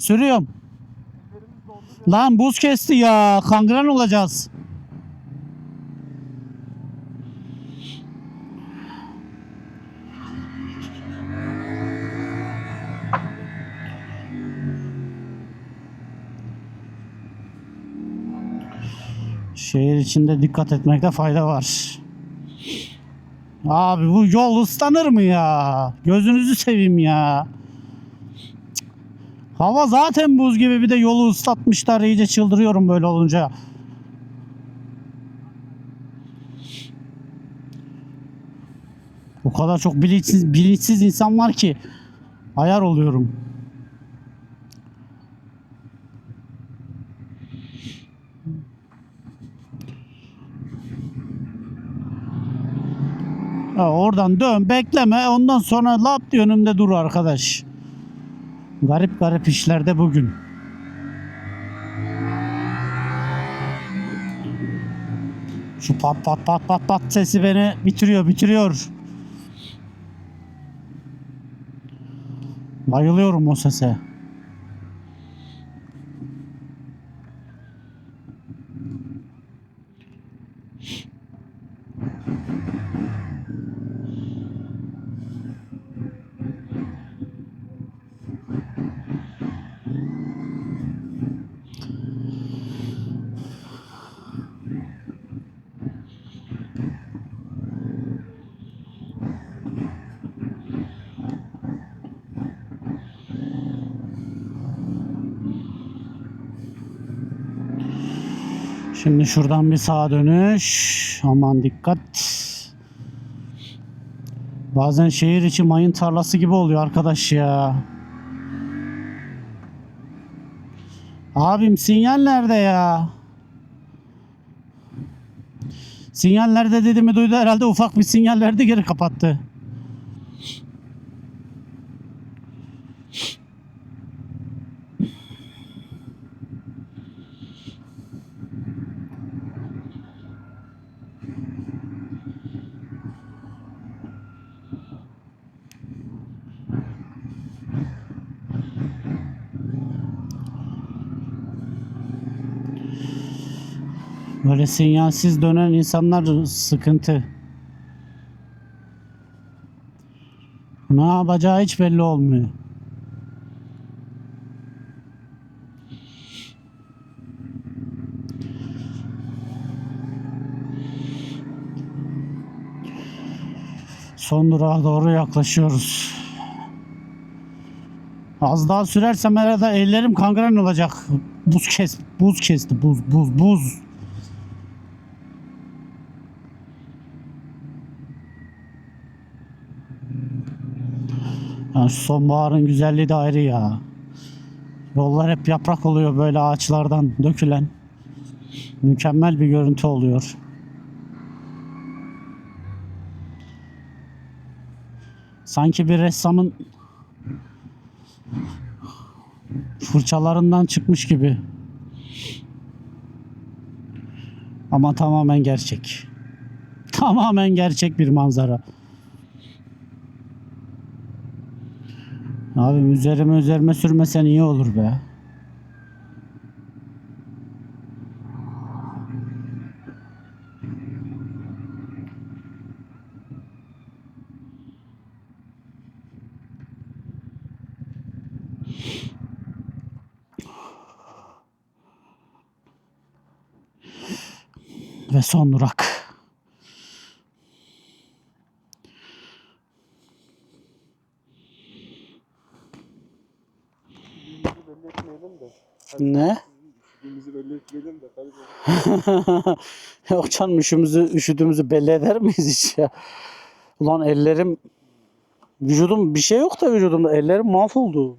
Sürüyorum. Lan buz kesti ya. Kangren olacağız. Şehir içinde dikkat etmekte fayda var. Abi bu yol ıslanır mı ya? Gözünüzü seveyim ya. Hava zaten buz gibi bir de yolu ıslatmışlar iyice çıldırıyorum böyle olunca. O kadar çok bilinçsiz, bilinçsiz insan var ki ayar oluyorum. Ha, oradan dön bekleme ondan sonra lap önümde dur arkadaş. Garip garip işlerde bugün. Şu pat pat pat pat pat sesi beni bitiriyor bitiriyor. Bayılıyorum o sese. Şimdi şuradan bir sağa dönüş. Aman dikkat. Bazen şehir içi mayın tarlası gibi oluyor arkadaş ya. Abim sinyal nerede ya? Sinyal nerede dediğimi duydu herhalde ufak bir sinyal verdi geri kapattı. Böyle sinyalsiz dönen insanlar sıkıntı. Ne yapacağı hiç belli olmuyor. Son durağa doğru yaklaşıyoruz. Az daha sürersem herhalde ellerim kangren olacak. Buz kes, buz kesti, buz, buz, buz. Ya şu sonbaharın güzelliği de ayrı ya. Yollar hep yaprak oluyor böyle ağaçlardan dökülen. Mükemmel bir görüntü oluyor. Sanki bir ressamın fırçalarından çıkmış gibi. Ama tamamen gerçek. Tamamen gerçek bir manzara. Abi üzerime üzerime sürmesen iyi olur be. Ve son durak. Belli etmeyelim de. Ne? Üşüdüğümüzü belli etmeyelim de. Üşümüzü, üşüdüğümüzü belli eder miyiz hiç ya? Ulan ellerim vücudum bir şey yok da vücudumda ellerim mahvoldu.